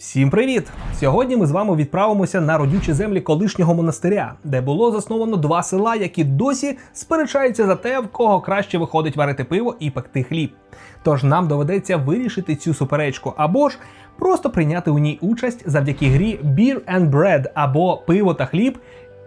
Всім привіт! Сьогодні ми з вами відправимося на родючі землі колишнього монастиря, де було засновано два села, які досі сперечаються за те, в кого краще виходить варити пиво і пекти хліб. Тож нам доведеться вирішити цю суперечку або ж просто прийняти у ній участь завдяки грі Beer and Bread або пиво та хліб,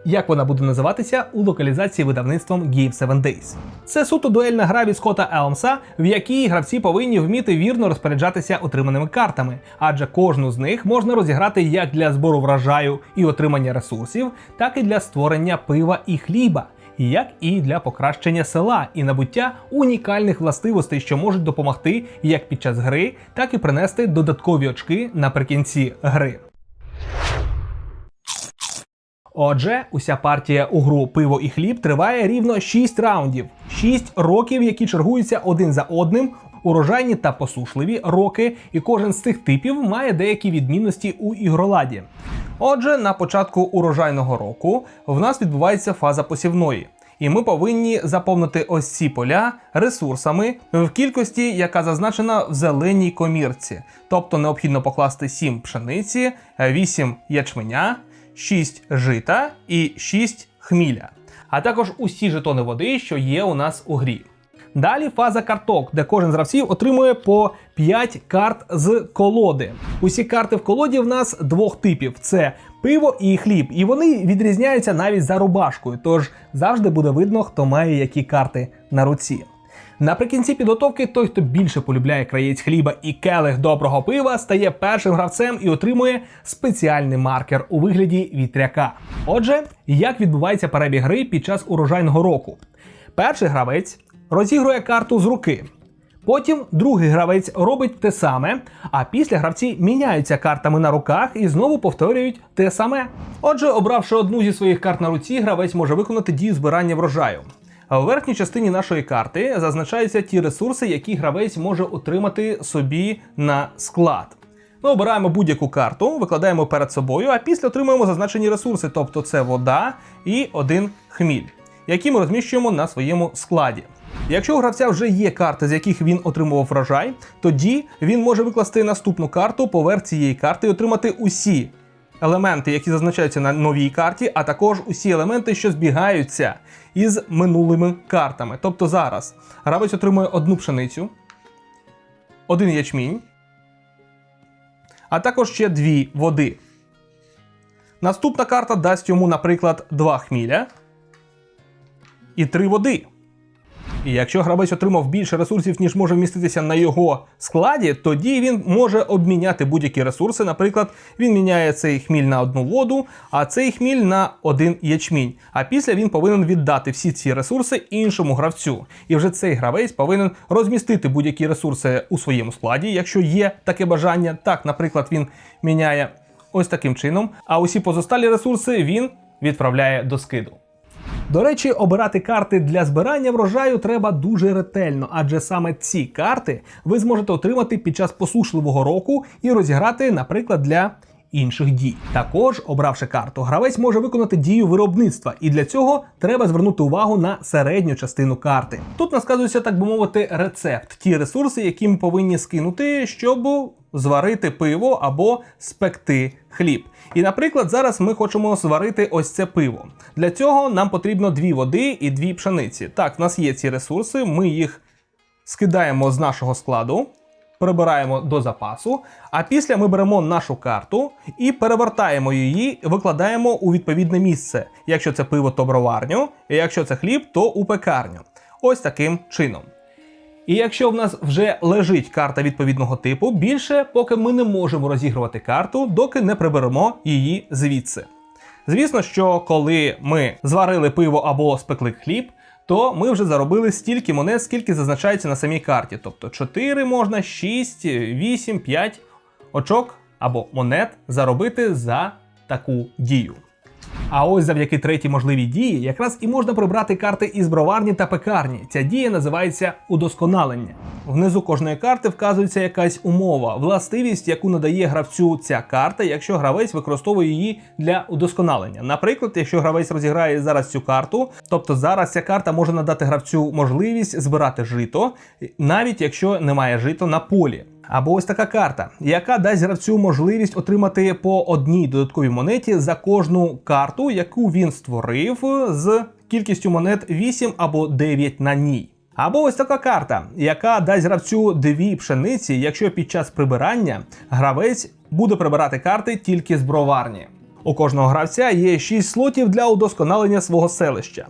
як вона буде називатися у локалізації видавництвом Game 7 Days. Це суто дуельна гра від Скотта Елмса, в якій гравці повинні вміти вірно розпоряджатися отриманими картами, адже кожну з них можна розіграти як для збору врожаю і отримання ресурсів, так і для створення пива і хліба. Як і для покращення села і набуття унікальних властивостей, що можуть допомогти як під час гри, так і принести додаткові очки наприкінці гри. Отже, уся партія у гру пиво і хліб триває рівно 6 раундів, 6 років, які чергуються один за одним. Урожайні та посушливі роки, і кожен з цих типів має деякі відмінності у ігроладі. Отже, на початку урожайного року в нас відбувається фаза посівної, і ми повинні заповнити ось ці поля ресурсами в кількості, яка зазначена в зеленій комірці. Тобто необхідно покласти 7 пшениці, 8 ячменя, 6 жита і 6 хміля, а також усі жетони води, що є у нас у грі. Далі фаза карток, де кожен з гравців отримує по 5 карт з колоди. Усі карти в колоді в нас двох типів: це пиво і хліб, і вони відрізняються навіть за рубашкою, тож завжди буде видно, хто має які карти на руці. Наприкінці підготовки той, хто більше полюбляє краєць хліба і келих доброго пива, стає першим гравцем і отримує спеціальний маркер у вигляді вітряка. Отже, як відбувається перебіг гри під час урожайного року? Перший гравець розігрує карту з руки. Потім другий гравець робить те саме, а після гравці міняються картами на руках і знову повторюють те саме. Отже, обравши одну зі своїх карт на руці, гравець може виконати дію збирання врожаю. У верхній частині нашої карти зазначаються ті ресурси, які гравець може отримати собі на склад. Ми обираємо будь-яку карту, викладаємо перед собою, а після отримуємо зазначені ресурси, тобто це вода і один хміль, які ми розміщуємо на своєму складі. Якщо у гравця вже є карти, з яких він отримував врожай, тоді він може викласти наступну карту поверх цієї карти і отримати усі елементи, які зазначаються на новій карті, а також усі елементи, що збігаються із минулими картами. Тобто зараз гравець отримує одну пшеницю, один ячмінь, а також ще дві води. Наступна карта дасть йому, наприклад, два хміля і три води. І якщо гравець отримав більше ресурсів, ніж може вміститися на його складі, тоді він може обміняти будь-які ресурси. Наприклад, він міняє цей хміль на одну воду, а цей хміль на один ячмінь. А після він повинен віддати всі ці ресурси іншому гравцю. І вже цей гравець повинен розмістити будь-які ресурси у своєму складі, якщо є таке бажання. Так, наприклад, він міняє ось таким чином, а усі позосталі ресурси він відправляє до скиду. До речі, обирати карти для збирання врожаю треба дуже ретельно, адже саме ці карти ви зможете отримати під час посушливого року і розіграти, наприклад, для інших дій. Також, обравши карту, гравець може виконати дію виробництва, і для цього треба звернути увагу на середню частину карти. Тут насказується, так би мовити, рецепт, ті ресурси, які ми повинні скинути, щоб зварити пиво або спекти хліб. І, наприклад, зараз ми хочемо зварити ось це пиво. Для цього нам потрібно дві води і дві пшениці. Так, в нас є ці ресурси, ми їх скидаємо з нашого складу, прибираємо до запасу. А після ми беремо нашу карту і перевертаємо її, викладаємо у відповідне місце. Якщо це пиво, то броварню, якщо це хліб, то у пекарню. Ось таким чином. І якщо в нас вже лежить карта відповідного типу, більше поки ми не можемо розігрувати карту, доки не приберемо її звідси. Звісно, що коли ми зварили пиво або спекли хліб, то ми вже заробили стільки монет, скільки зазначається на самій карті. Тобто 4 можна, 6, 8, 5 очок або монет заробити за таку дію. А ось завдяки третій можливій дії якраз і можна прибрати карти із броварні та пекарні. Ця дія називається удосконалення. Внизу кожної карти вказується якась умова, властивість, яку надає гравцю ця карта, якщо гравець використовує її для удосконалення. Наприклад, якщо гравець розіграє зараз цю карту, тобто зараз ця карта може надати гравцю можливість збирати жито, навіть якщо немає жито на полі. Або ось така карта, яка дасть гравцю можливість отримати по одній додатковій монеті за кожну карту, яку він створив з кількістю монет 8 або 9 на ній. Або ось така карта, яка дасть гравцю дві пшениці, якщо під час прибирання гравець буде прибирати карти тільки з броварні. У кожного гравця є 6 слотів для удосконалення свого селища.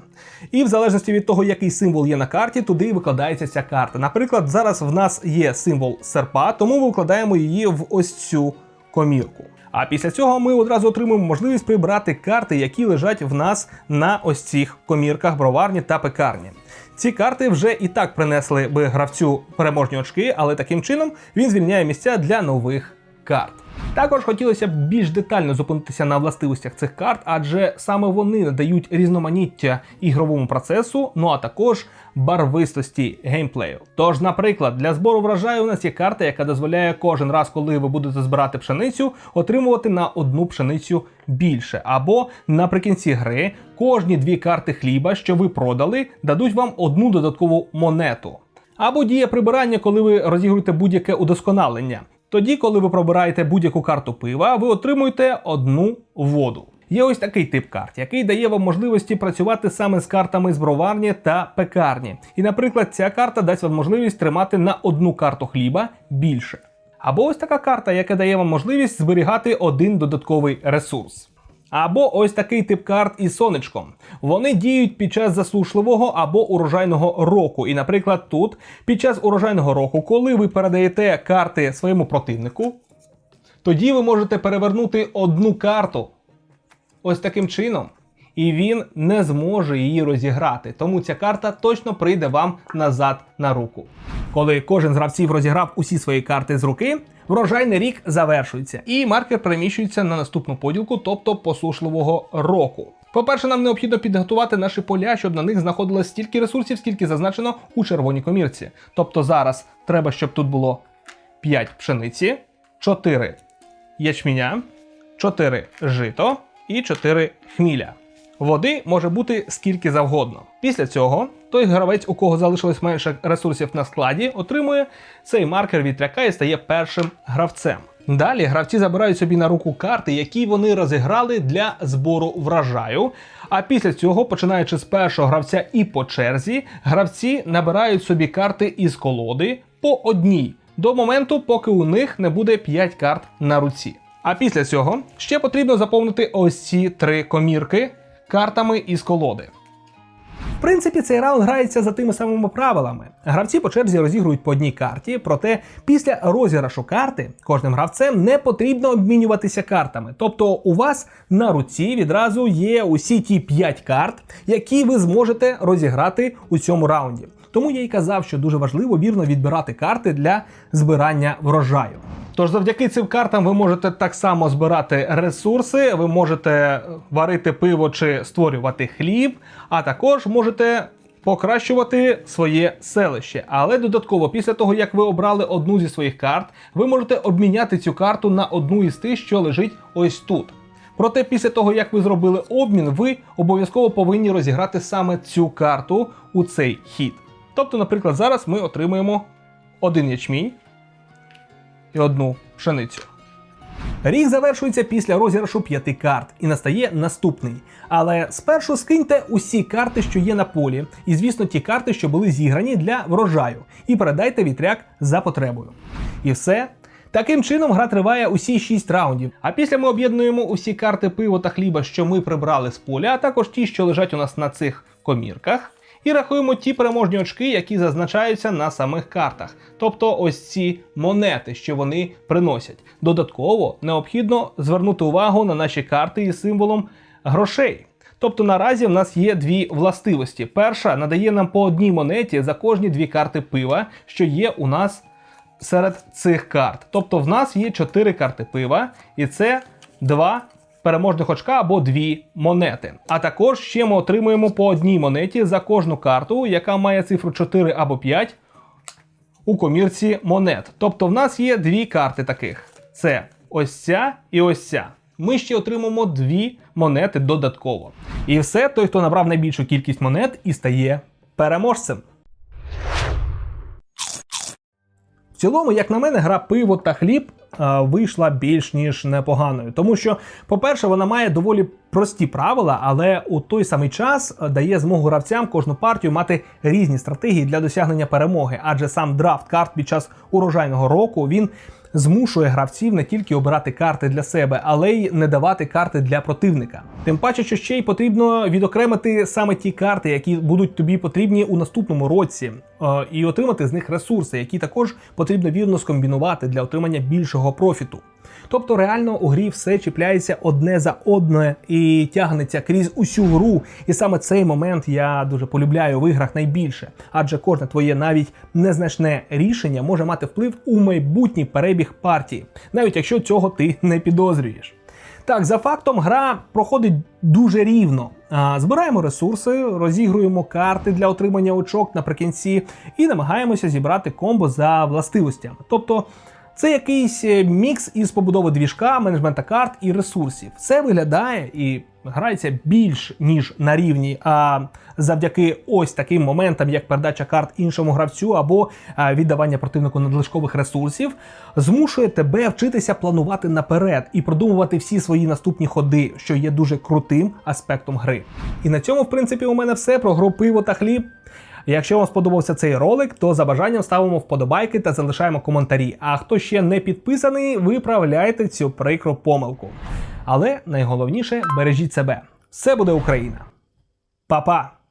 І в залежності від того, який символ є на карті, туди і викладається ця карта. Наприклад, зараз в нас є символ серпа, тому ми викладаємо її в ось цю комірку. А після цього ми одразу отримуємо можливість прибрати карти, які лежать в нас на ось цих комірках броварні та пекарні. Ці карти вже і так принесли би гравцю переможні очки, але таким чином він звільняє місця для нових карт. Також хотілося б більш детально зупинитися на властивостях цих карт, адже саме вони надають різноманіття ігровому процесу, ну а також барвистості геймплею. Тож, наприклад, для збору врожаю у нас є карта, яка дозволяє кожен раз, коли ви будете збирати пшеницю, отримувати на одну пшеницю більше. Або наприкінці гри кожні дві карти хліба, що ви продали, дадуть вам одну додаткову монету. Або діє прибирання, коли ви розігруєте будь-яке удосконалення. Тоді, коли ви пробираєте будь-яку карту пива, ви отримуєте одну воду. Є ось такий тип карт, який дає вам можливості працювати саме з картами з броварні та пекарні. І, наприклад, ця карта дасть вам можливість тримати на одну карту хліба більше. Або ось така карта, яка дає вам можливість зберігати один додатковий ресурс. Або ось такий тип карт із сонечком. Вони діють під час засушливого або урожайного року. І, наприклад, тут під час урожайного року, коли ви передаєте карти своєму противнику, тоді ви можете перевернути одну карту ось таким чином. І він не зможе її розіграти, тому ця карта точно прийде вам назад на руку. Коли кожен з гравців розіграв усі свої карти з руки, врожайний рік завершується, і маркер переміщується на наступну поділку, тобто посушливого року. По-перше, нам необхідно підготувати наші поля, щоб на них знаходилось стільки ресурсів, скільки зазначено у червоній комірці. Тобто зараз треба, щоб тут було 5 пшениці, 4 ячменя, 4 жито і 4 хміля. Води може бути скільки завгодно. Після цього той гравець, у кого залишилось менше ресурсів на складі, отримує цей маркер вітряка і стає першим гравцем. Далі гравці забирають собі на руку карти, які вони розіграли для збору врожаю. А після цього, починаючи з першого гравця і по черзі, гравці набирають собі карти із колоди по одній до моменту, поки у них не буде 5 карт на руці. А після цього ще потрібно заповнити ось ці три комірки картами із колоди. В принципі, цей раунд грається за тими самими правилами. Гравці по черзі розігрують по одній карті, проте після розіграшу карти кожним гравцем не потрібно обмінюватися картами. Тобто у вас на руці відразу є усі ті 5 карт, які ви зможете розіграти у цьому раунді. Тому я й казав, що дуже важливо вірно відбирати карти для збирання врожаю. Тож завдяки цим картам ви можете так само збирати ресурси, ви можете варити пиво чи створювати хліб, а також можете покращувати своє селище. Але додатково, після того як ви обрали одну зі своїх карт, ви можете обміняти цю карту на одну із тих, що лежить ось тут. Проте після того, як ви зробили обмін, ви обов'язково повинні розіграти саме цю карту у цей хід. Тобто, наприклад, зараз ми отримуємо один ячмінь і одну пшеницю. Рік завершується після розіграшу п'яти карт і настає наступний. Але спершу скиньте усі карти, що є на полі, і, звісно, ті карти, що були зіграні для врожаю, і передайте вітряк за потребою. І все. Таким чином гра триває усі 6 раундів. А після ми об'єднуємо усі карти пиво та хліба, що ми прибрали з поля, а також ті, що лежать у нас на цих комірках. І рахуємо ті переможні очки, які зазначаються на самих картах, тобто ось ці монети, що вони приносять. Додатково необхідно звернути увагу на наші карти із символом грошей. Тобто наразі в нас є дві властивості. Перша надає нам по одній монеті за кожні дві карти пива, що є у нас серед цих карт. Тобто в нас є чотири карти пива, і це два переможних очка або дві монети. А також ще ми отримуємо по одній монеті за кожну карту, яка має цифру 4 або 5 у комірці монет. Тобто в нас є дві карти таких: це ось ця і ось ця. Ми ще отримаємо дві монети додатково. І все, той, хто набрав найбільшу кількість монет, і стає переможцем. Цілому, як на мене, гра пиво та хліб е, вийшла більш ніж непоганою, тому що, по-перше, вона має доволі прості правила, але у той самий час е, дає змогу гравцям кожну партію мати різні стратегії для досягнення перемоги, адже сам драфт карт під час урожайного року він змушує гравців не тільки обирати карти для себе, але й не давати карти для противника. Тим паче, що ще й потрібно відокремити саме ті карти, які будуть тобі потрібні у наступному році, е, і отримати з них ресурси, які також потрібно вірно скомбінувати для отримання більшого профіту. Тобто реально у грі все чіпляється одне за одне і тягнеться крізь усю гру. І саме цей момент я дуже полюбляю в іграх найбільше, адже кожне твоє навіть незначне рішення може мати вплив у майбутній перебіг партії, навіть якщо цього ти не підозрюєш. Так, за фактом, гра проходить дуже рівно. Збираємо ресурси, розігруємо карти для отримання очок наприкінці і намагаємося зібрати комбо за властивостями. Тобто це якийсь е, мікс із побудови двіжка, менеджмента карт і ресурсів. Все виглядає і грається більш ніж на рівні. А завдяки ось таким моментам, як передача карт іншому гравцю або віддавання противнику надлишкових ресурсів, змушує тебе вчитися планувати наперед і продумувати всі свої наступні ходи, що є дуже крутим аспектом гри. І на цьому, в принципі, у мене все про гру пиво та хліб. Якщо вам сподобався цей ролик, то за бажанням ставимо вподобайки та залишаємо коментарі. А хто ще не підписаний, виправляйте цю прикру помилку. Але найголовніше бережіть себе. Все буде Україна. Па-па!